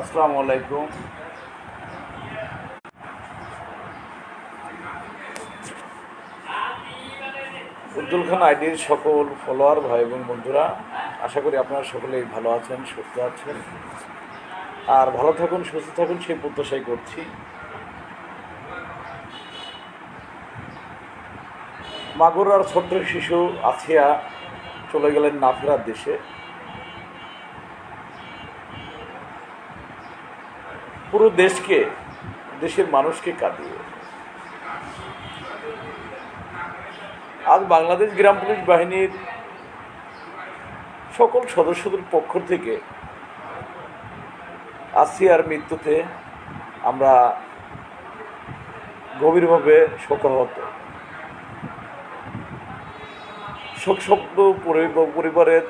আসসালামু আলাইকুম। উজ্জ্বল খান আইডির সকল ফলোয়ার, ভাই এবং বন্ধুরা, আশা করি আপনারা সকলেই ভালো আছেন, সুস্থ আছেন। আর ভালো থাকুন, সুস্থ থাকুন, সেই প্রত্যাশাই করছি। মাগুরার ছোট্ট শিশু আছিয়া চলে গেলেন না ফেরার দেশে। পুরো দেশকে, দেশের মানুষকে কাঁদিয়ে। আজ বাংলাদেশ গ্রাম পুলিশ বাহিনীর সকল সদস্যদের পক্ষ থেকে আসিয়ার মৃত্যুতে আমরা গভীরভাবে শোকাহত। শোকশব্দ পরি- পরিবারের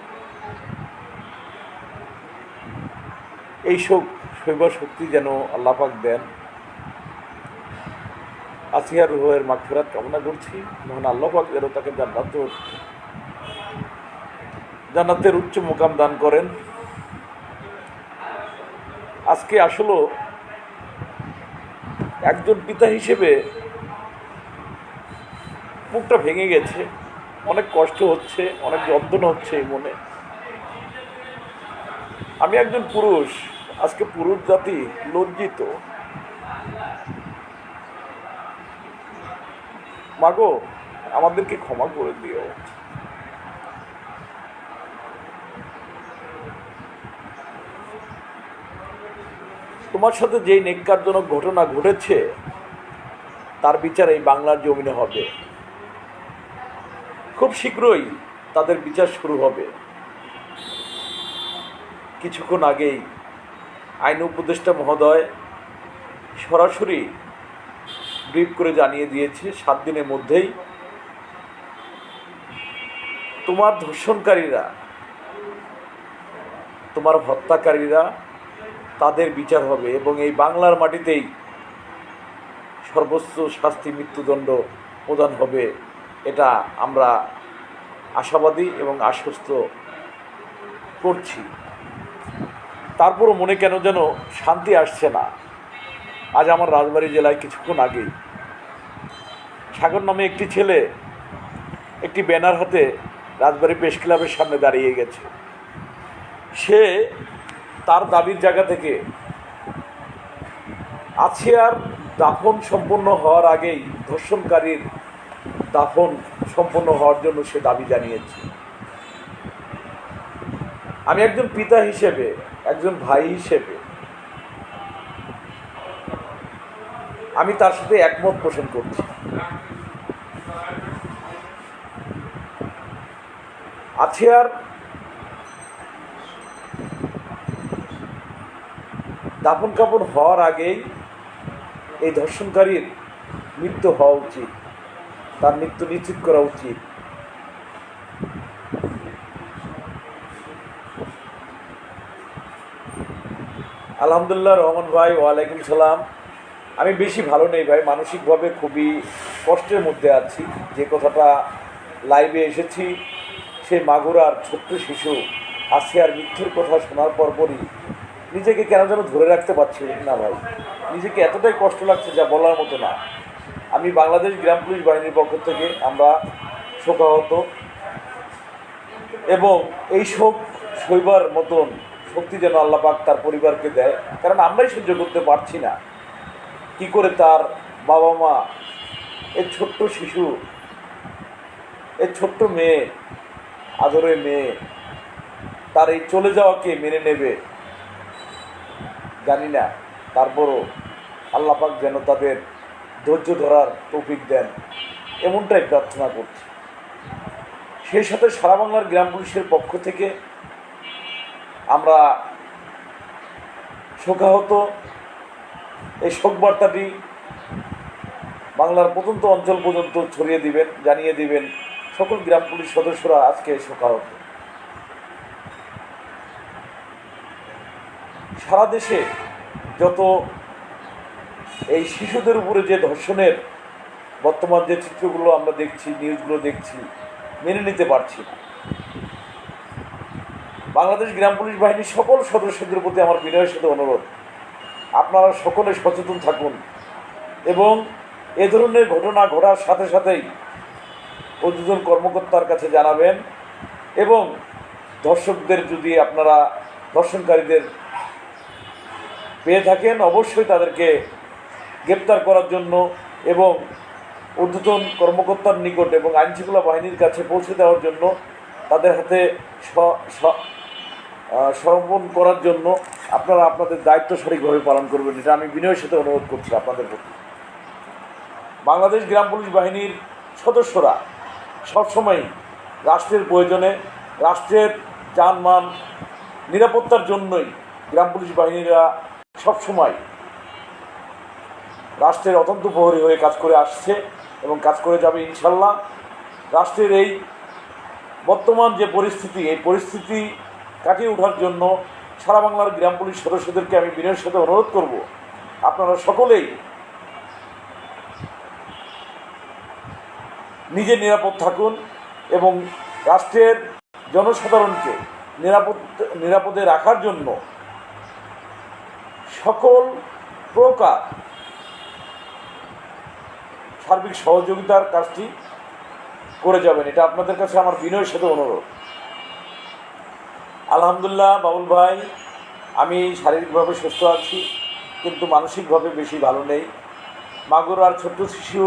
এই শোক শৈব শক্তি যেন আল্লাপাক দেন। আসিয়ার রুহের মাগফিরাত কামনা করছি। মহান আল্লাপাক যেন তাকে জান্নাত জান্নাতের উচ্চ মোকাম দান করেন। আজকে আসলে একজন পিতা হিসেবে মুখটা ভেঙে গেছে। অনেক কষ্ট হচ্ছে, অনেক যন্ত্রণা হচ্ছে এই মনে। আমি একজন পুরুষ। আজকে পুরুষ জাতি লজ্জিত। মাগো, আমাদেরকে ক্ষমা করে দিও। তোমার সাথে যেই নেককারজনক ঘটনা ঘটেছে, তার বিচার এই বাংলার জমিনে হবে। খুব শীঘ্রই তাদের বিচার শুরু হবে। কিছুক্ষণ আগেই আইন উপদেষ্টা মহোদয় সরাসরি ব্রিফ করে জানিয়ে দিয়েছে, সাত দিনের মধ্যেই তোমার ধর্ষণকারীরা, তোমার হত্যাকারীরা তাদের বিচার হবে এবং এই বাংলার মাটিতেই সর্বোচ্চ শাস্তি মৃত্যুদণ্ড প্রদান হবে, এটা আমরা আশাবাদী এবং আশ্বস্ত করছি। তারপরও মনে কেন যেন শান্তি আসছে না। আজ আমার রাজবাড়ী জেলায় কিছুক্ষণ আগেই সাগর নামে একটি ছেলে একটি ব্যানার হাতে রাজবাড়ী প্রেস ক্লাবের সামনে দাঁড়িয়ে গেছে। সে তার দাবির জায়গা থেকে আছে আর দাফন সম্পন্ন হওয়ার আগেই ধর্ষণকারীর দাফন সম্পন্ন হওয়ার জন্য সে দাবি জানিয়েছে। আমি একজন পিতা হিসেবে একজন ভাই হিসেবে আমি তার সাথে একমত পোষণ করছি। আছে আর দাপন কাপন হওয়ার আগেই এই ধর্ষণকারীর মৃত্যু হওয়া উচিত, তার মৃত্যু নিশ্চিত করা উচিত। আলহামদুলিল্লাহ রহমান ভাই, ওয়ালাইকুম সালাম। আমি বেশি ভালো নেই ভাই, মানসিকভাবে খুবই কষ্টের মধ্যে আছি। যে কথাটা লাইভে এসেছি সেই মাগুরার ছোট্ট শিশু আসিয়ার মৃত্যুর কথা শোনার পরপরই নিজেকে কেন যেন ধরে রাখতে পারছি না ভাই। নিজেকে এতটাই কষ্ট লাগছে যা বলার মতো না। আমি বাংলাদেশ গ্রাম পুলিশ বাহিনীর পক্ষ থেকে আমরা শোকাহত এবং এই শোক সইবার মতন শক্তি যেন আল্লাহ পাক তার পরিবারকে দেয়। কারণ আমরাই সহ্য করতে পারছি না। কি করে তার বাবা মা এর ছোট্ট শিশু এর ছোট্ট মেয়ে, আদরের মেয়ে, তার এই চলে যাওয়াকে মেনে নেবে? জানি না। তারপরও আল্লাপাক যেন তাদের ধৈর্য ধরার তৌফিক দেন। এমনটাই প্রার্থনা করছি। সেই সাথে সারা বাংলার গ্রাম পুলিশের পক্ষ থেকে আমরা শোকাহত এই শোক বার্তাটি বাংলার প্রত্যন্ত অঞ্চল পর্যন্ত ছড়িয়ে দিবেন, জানিয়ে দিবেন। সকল গ্রাম পুলিশ সদস্যরা আজকে শোকাহত। সারা দেশে যত এই শিশুদের উপরে যে ধর্ষণের বর্তমান যে চিত্রগুলো আমরা দেখছি, নিউজগুলো দেখছি, মেনে নিতে পারছি না। বাংলাদেশ গ্রাম পুলিশ বাহিনীর সকল সদস্যদের প্রতি আমার বিনয়ের সাথে অনুরোধ। আপনারা সকলে সচেতন থাকুন এবং এ ধরনের ঘটনা ঘটার সাথে সাথেই ঊর্ধ্বতন কর্মকর্তার কাছে জানাবেন এবং দর্শকদের যদি আপনারা দর্শনকারীদের পেয়ে থাকেন, অবশ্যই তাদেরকে গ্রেপ্তার করার জন্য এবং ঊর্ধ্বতন কর্মকর্তার নিকট এবং আইনশৃঙ্খলা বাহিনীর কাছে পৌঁছে দেওয়ার জন্য তাদের হাতে সমর্পণ করার জন্য আপনারা আপনাদের দায়িত্ব সঠিকভাবে পালন করবেন, এটা আমি বিনয়ের সাথে অনুরোধ করছি আপনাদের প্রতি। বাংলাদেশ গ্রাম পুলিশ বাহিনীর সদস্যরা সবসময় রাষ্ট্রের প্রয়োজনে রাষ্ট্রের যানমান নিরাপত্তার জন্যই গ্রাম পুলিশ বাহিনীরা সবসময় রাষ্ট্রের অত্যন্ত প্রহরী হয়ে কাজ করে আসছে এবং কাজ করে যাবে ইনশাল্লাহ। রাষ্ট্রের এই বর্তমান যে পরিস্থিতি, এই পরিস্থিতি কাটিয়ে ওঠার জন্য সারা বাংলার গ্রাম পুলিশ সদস্যদেরকে আমি বিনয়ের সাথে অনুরোধ করব। আপনারা সকলেই নিজে নিরাপদ থাকুন এবং রাষ্ট্রের জনসাধারণকে নিরাপদ, নিরাপদে রাখার জন্য সকল প্রকার সার্বিক সহযোগিতার কাজটি করে যাবেন। এটা আপনাদের কাছে আমার বিনয়ের সাথে অনুরোধ। আলহামদুলিল্লাহ বাবুল ভাই, আমি শারীরিকভাবে সুস্থ আছি, কিন্তু মানসিকভাবে বেশি ভালো নেই। মাগুর আর ছোট্ট শিশু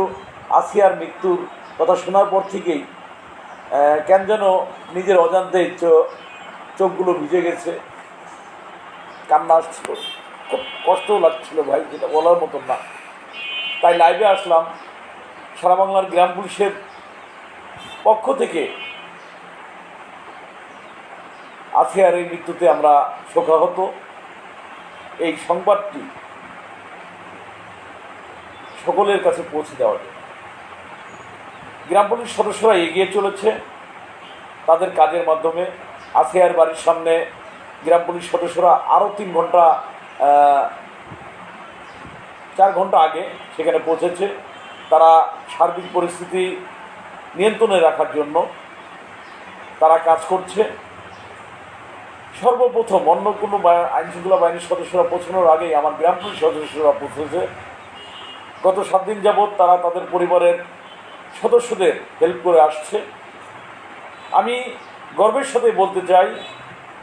আসিয়ার মৃত্যুর কথা শোনার পর থেকেই কেন যেন নিজের অজান্তে চোখগুলো ভিজে গেছে। কান্না আসছিল। খুব কষ্টও লাগছিল ভাই, যেটা বলার মতন না। তাই লাইভে আসলাম। সারা বাংলার গ্রাম পুলিশের পক্ষ থেকে আসিয়ার এই মৃত্যুতে আমরা শোকাহত। এই সংবাদটি সকলের কাছে পৌঁছে দেওয়া যায় গ্রাম পুলিশ সদস্যরা এগিয়ে চলেছে তাদের কাজের মাধ্যমে। আসিয়ার বাড়ির সামনে গ্রাম পুলিশ সদস্যরা আরও তিন ঘণ্টা চার ঘণ্টা আগে সেখানে পৌঁছেছে। তারা সার্বিক পরিস্থিতি নিয়ন্ত্রণে রাখার জন্য তারা কাজ করছে। সর্বপ্রথম অন্য কোনো আইনশৃঙ্খলা বাহিনীর সদস্যরা পৌঁছানোর আগেই আমার গ্রাম পুলিশ সদস্যরা পৌঁছেছে। গত সাত দিন যাবৎ তারা তাদের পরিবারের সদস্যদের হেল্প করে আসছে। আমি গর্বের সাথে বলতে চাই,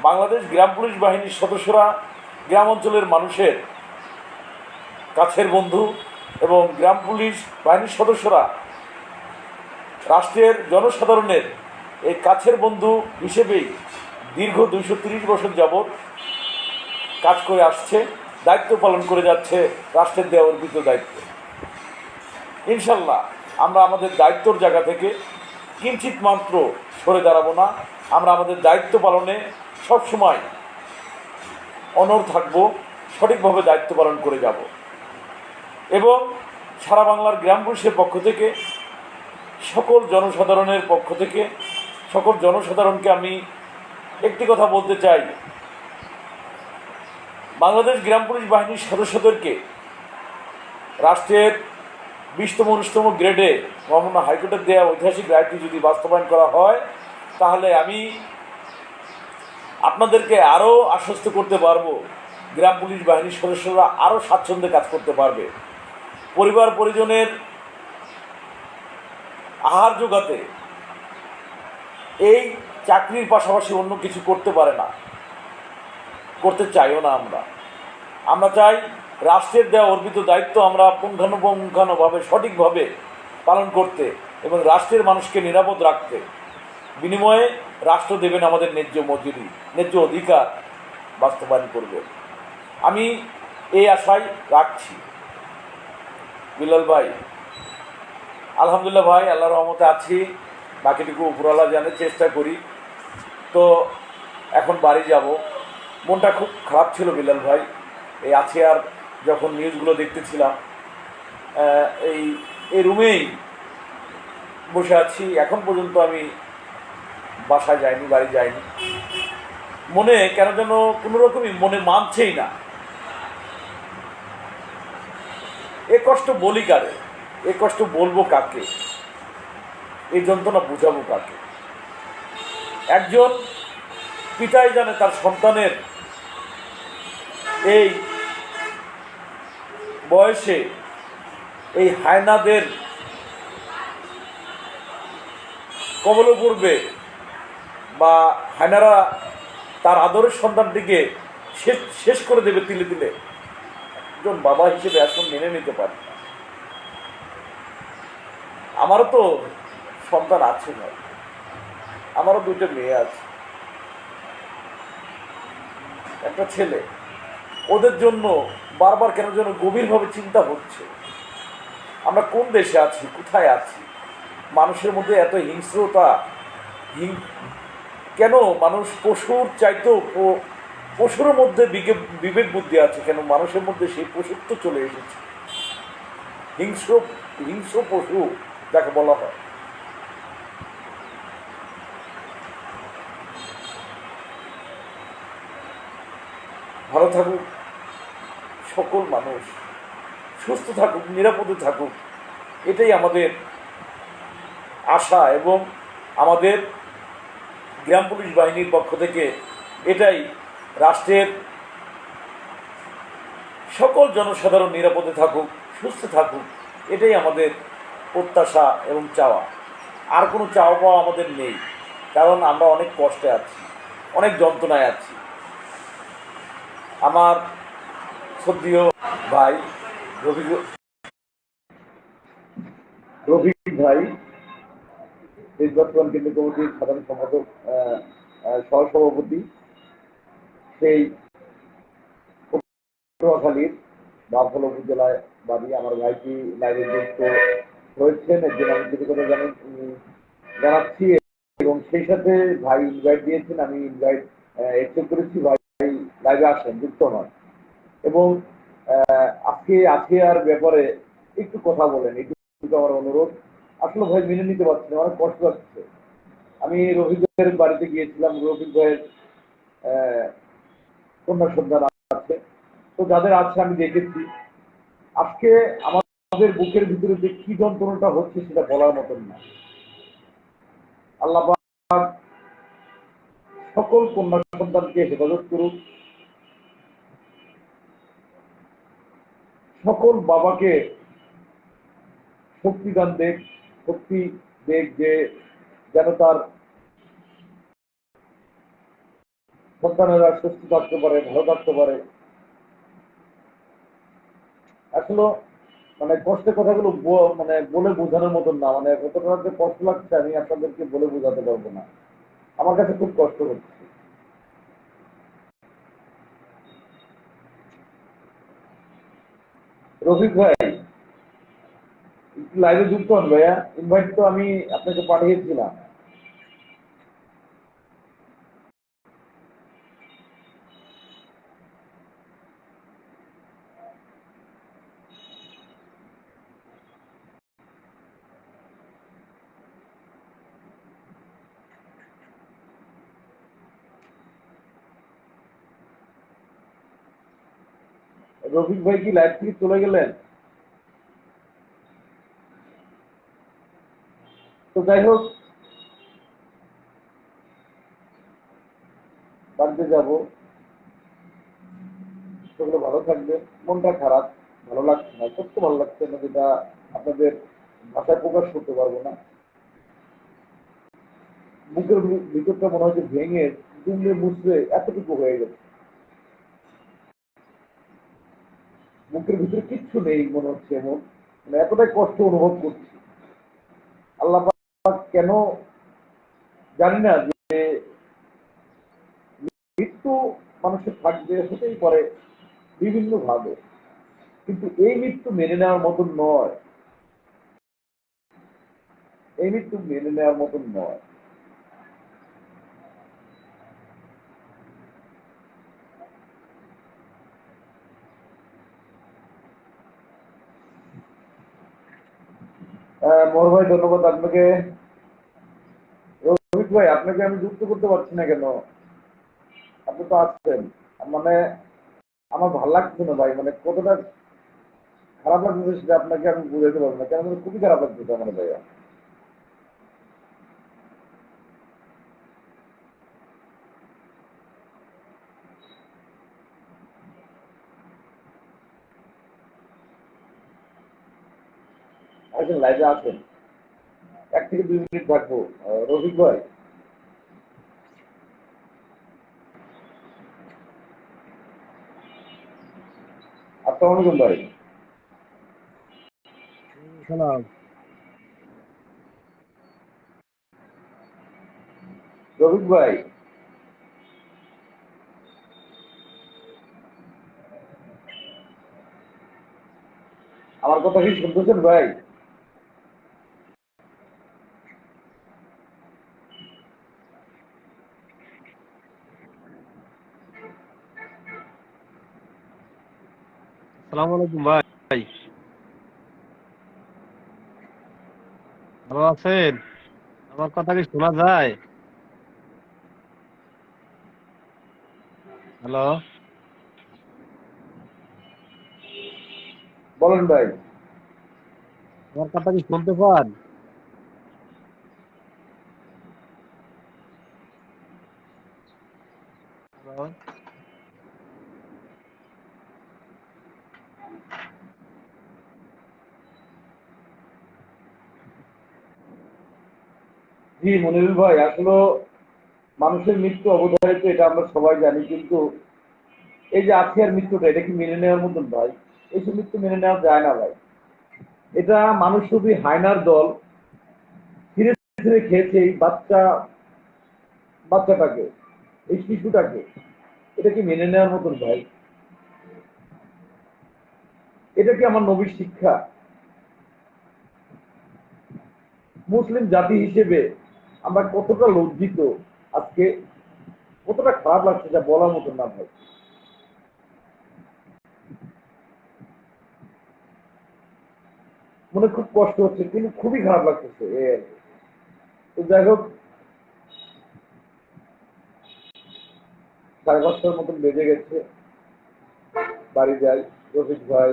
বাংলাদেশ গ্রাম পুলিশ বাহিনীর সদস্যরা গ্রাম অঞ্চলের মানুষের কাছের বন্ধু এবং গ্রাম পুলিশ বাহিনীর সদস্যরা রাষ্ট্রের জনসাধারণের এই কাছের বন্ধু হিসেবেই দীর্ঘ দুইশো তিরিশ বছর যাবৎ কাজ করে আসছে, দায়িত্ব পালন করে যাচ্ছে রাষ্ট্রের দেওয়া অর্পিত দায়িত্ব। ইনশাল্লাহ আমরা আমাদের দায়িত্বর জায়গা থেকে কিঞ্চিত মাত্র সরে দাঁড়াবো না। আমরা আমাদের দায়িত্ব পালনে সবসময় অনর থাকব, সঠিকভাবে দায়িত্ব পালন করে যাব। এবং সারা বাংলার গ্রাম পুলিশের পক্ষ থেকে, সকল জনসাধারণের পক্ষ থেকে, সকল জনসাধারণকে আমি একটি কথা বলতে চাই। বাংলাদেশ গ্রাম পুলিশ বাহিনীর সদস্যদেরকে রাষ্ট্রের বিশতম, উনিশতম গ্রেডে মহামান্য হাইকোর্টের দেওয়া ঐতিহাসিক রায়টি যদি বাস্তবায়ন করা হয়, তাহলে আমি আপনাদেরকে আরও আশ্বস্ত করতে পারব, গ্রাম পুলিশ বাহিনীর সদস্যরা আরও স্বাচ্ছন্দ্যে কাজ করতে পারবে। পরিবার পরিজনের আহার যোগাতে এই চাকরির পাশাপাশি অন্য কিছু করতে পারে না। করতে চাইও না আমরা। আমরা চাই রাষ্ট্রের দেওয়া অর্পিত দায়িত্ব আমরা পুঙ্খানুপুঙ্খানুভাবে, সঠিকভাবে পালন করতে এবং রাষ্ট্রের মানুষকে নিরাপদ রাখতে। বিনিময়ে রাষ্ট্র দেবেন আমাদের ন্যায্য মজুরি, ন্যায্য অধিকার বাস্তবায়ন করবে। আমি এই আশায় রাখছি। বিলাল ভাই, আলহামদুলিল্লাহ ভাই আল্লাহ রহমতে আছি। বাকিটুকু উপরওয়ালা জানে চেষ্টা করি। তো এখন বাড়ি যাব। মনটা খুব খারাপ ছিল বিলাল ভাই। এই আছে আর যখন নিউজগুলো দেখতেছিলাম এই এই রুমেই বসে আছি। এখন পর্যন্ত আমি বাসায় যাইনি, বাড়ি যাইনি। মনে কেন যেন কোনো রকমই মনে মানছেই না। এ কষ্ট বলি কারে? এ কষ্ট বলব কাকে? এই যন্ত্রণা বুঝাবো কাকে? একজন পিতাই জানে তার সন্তানের এই বয়সে এই হায়নাদের কবলে পড়বে বা হায়নারা তার আদরের সন্তানটিকে শেষ শেষ করে দেবে তিলে তিলে একজন বাবা হিসেবে এখন মেনে নিতে পারি না। আমারও তো সন্তান আছে ভাই আমারও দুটো মেয়ে আছে। একটা ছেলে। ওদের জন্য বারবার কেন যেন গভীরভাবে চিন্তা হচ্ছে। আমরা কোন দেশে আছি, কোথায় আছি? মানুষের মধ্যে এত হিংস্রতা, হিং- কেন মানুষ পশুর চাইতেও পশুর মধ্যে বিকে- বিবেক বুদ্ধি আছে, কেন মানুষের মধ্যে সেই পশুত্ব চলে এসেছে? হিংস্র হিংস্র পশু, যাকে বলা হয়। ভালো থাকুক, সকল মানুষ সুস্থ থাকুক, নিরাপদে থাকুক, এটাই আমাদের আশা এবং আমাদের গ্রাম পুলিশ বাহিনীর পক্ষ থেকে এটাই রাষ্ট্রের সকল জনসাধারণ নিরাপদে থাকুক, সুস্থ থাকুক, এটাই আমাদের প্রত্যাশা এবং চাওয়া। আর কোনো চাওয়া পাওয়া আমাদের নেই, কারণ আমরা অনেক কষ্টে আছি, অনেক যন্ত্রণায় আছি। আমার শ্রদ্ধীয় ভাই রবি রফিক ভাই, দেশ বর্তমান কেন্দ্রীয় কমিটির সাধারণ সম্পাদক সহসভাপতি, সেই পটুয়াখালীর বাফল উপজেলায় বাড়ি আমার ভাইটি লাইনে যুক্ত হয়েছেন এর জন্য আমি কৃতজ্ঞতা জানি জানাচ্ছি এবং সেই সাথে ভাই ইনভাইট দিয়েছেন, আমি ইনভাইট অ্যাকসেপ্ট করেছি। ভাই লাইভে আসেন, যুক্ত হন। এবং আজকে আসিয়ার ব্যাপারে একটু কথা বলেন, একটু আমার অনুরোধ। আসলে ভাই, মেনে নিতে পারছি না, অনেক কষ্ট লাগছে আমি রফিক ভাইয়ের বাড়িতে গিয়েছিলাম, রফিক ভাইয়ের কন্যা সন্তান আছে। তো যাদের আছে, আমি দেখেছি। আজকে আমাদের বুকের ভিতরে যে কি যন্ত্রণাটা হচ্ছে, সেটা বলার মতন না। আল্লাহ সকল কন্যা সন্তানকে হেফাজত করুক। সকল বাবাকে শক্তিদান দেখ শক্তি দেখ যে যেন তার সন্তানেরা সুস্থ থাকতে পারে, ভালো থাকতে পারে। আসলে মানে কষ্টের কথাগুলো মানে বলে বোঝানোর মতন না মানে কতটা যে কষ্ট লাগছে, আমি আপনাদেরকে বলে বোঝাতে পারব না। আমার কাছে খুব কষ্ট হচ্ছে। রফিক ভাই লাইভে যুক্ত হন ভাইয়া। ইনভাইট তো আমি আপনাকে পাঠিয়েছিলাম। রফিক ভাই কি লাইভ থেকে চলে গেলেন? তো যাই হোক, বাড়িতে যাব। সেগুলো ভালো থাকবে। মনটা খারাপ, ভালো লাগছে না, সত্য ভালো লাগছে না যেটা আপনাদের ভাষায় প্রকাশ করতে পারব না। বুকের ভিতরটা মনে হয় যে ভেঙে দুমড়ে মুচড়ে এতটুকু হয়ে গেছে। বুকের ভিতরে কিচ্ছু নেই মনে হচ্ছে এমন। মানে এতটাই কষ্ট অনুভব করছি। আল্লাহ কেন জানি না যে মৃত্যু মানুষের থাকবে হতেই পারে বিভিন্ন ভাবে। কিন্তু এই মৃত্যু মেনে নেওয়ার মতন নয়। এই মৃত্যু মেনে নেওয়ার মতন নয়। মোহর ভাই, ধন্যবাদ আপনাকে। রোহিত ভাই, আপনাকে আমি যুক্ত করতে পারছি না কেন? আপনি তো আসছেন। মানে আমার ভালো লাগছে না ভাই মানে কতটা খারাপ লাগছে সেটা আপনাকে আমি বুঝাইতে পারব না। কেন খুবই খারাপ লাগছে আমার ভাইয়া। একজন লাইভে আছেন এক থেকে দুই মিনিট আহ, রফিক ভাই। আসসালামু আলাইকুম ভাই। সালাম। রফিক ভাই। আমার কথা কি শুনতেছেন ভাই? সালাম আলাইকুম ভাই। ভালো আছেন? আমার কথা কি শোনা যায়? হ্যালো? বলেন ভাই। আমার কথা কি শুনতে পান হ্যালো জি মনিরুল ভাই? আসলে মানুষের মৃত্যু অবধারিত এটা আমরা সবাই জানি, কিন্তু এই যে আজকের মৃত্যুটা, এটা কি মেনে নেওয়ার মতন ভাই? এইসব মৃত্যু মেনে নেওয়া যায় না ভাই। এটা মানুষ খুবই হায়নার দল ধীরে ধীরে খেয়েছে এই বাচ্চা, বাচ্চাটাকে, এই শিশুটাকে। এটা কি মেনে নেওয়ার মতন ভাই? এটা কি আমার নবীর শিক্ষা? মুসলিম জাতি হিসেবে আমরা কতটা লজ্জিত, আজকে কতটা খারাপ লাগছে যা বলার মতন না ভাই। মনে খুব কষ্ট হচ্ছে, কিন্তু খুবই খারাপ লাগতেছে যাই হোক, সাড়ে পাঁচটার মতন বেজে গেছে। বাড়ি যাই, রফিক ভাই,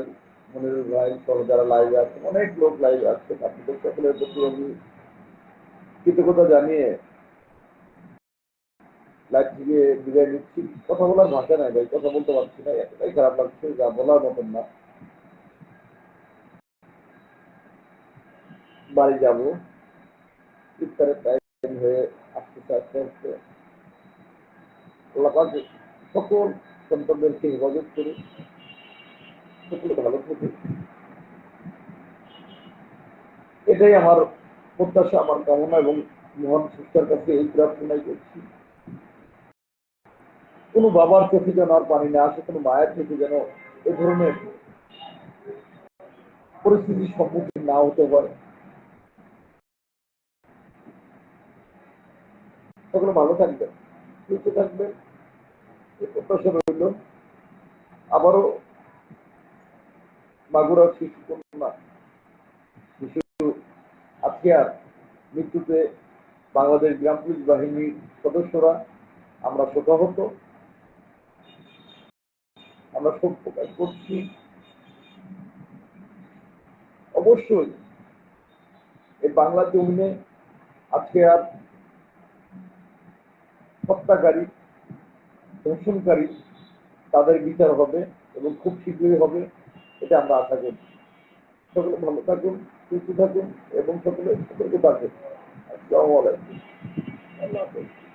মনিরুল ভাই সহ যারা লাইভ আছে, অনেক লোক লাইভ আছে। আপনাদের সকলের প্রতি আমি কৃতজ্ঞতা জানিয়ে থেকে বিদায় নিচ্ছি। কথা বলার ভাষা নাই ভাই, কথা বলতে পারছি না এতটাই খারাপ লাগছে, যা বলার মতন না। বাড়ি যাব। ইফতারের টাইম হয়ে সকল সন্তানদেরকে হেফাজত করে সকলে ভালো এটাই আমার প্রত্যাশা আমার কামনা এবং মহান সুস্থার কাছে এই প্রার্থনাই করছি। কোনো বাবার চোখে যেন আর পানি না আসে, কোনো মায়ের চোখে যেন এ ধরনের পরিস্থিতির সম্মুখীন না হতে পারে সকলে ভালো থাকবেন, সুস্থ থাকবেন। প্রত্যাশা রইল। আবারও মাগুরা শিশু কন্যা আজকে আর মৃত্যুতে বাংলাদেশ গ্রাম পুলিশ বাহিনীর সদস্যরা আমরা শোকাহত। আমরা শোক প্রকাশ করছি। অবশ্যই এই বাংলা জমিনে আজকে আর হত্যাকারী ধর্ষণকারী তাদের বিচার হবে এবং খুব শীঘ্রই হবে, এটা আমরা আশা করছি। সকলে ভালো থাকুন। সুস্থ থাকুন এবং সকলে সতর্ক থাকুন। আসসালামু আলাইকুম। আল্লাহ হাফেজ।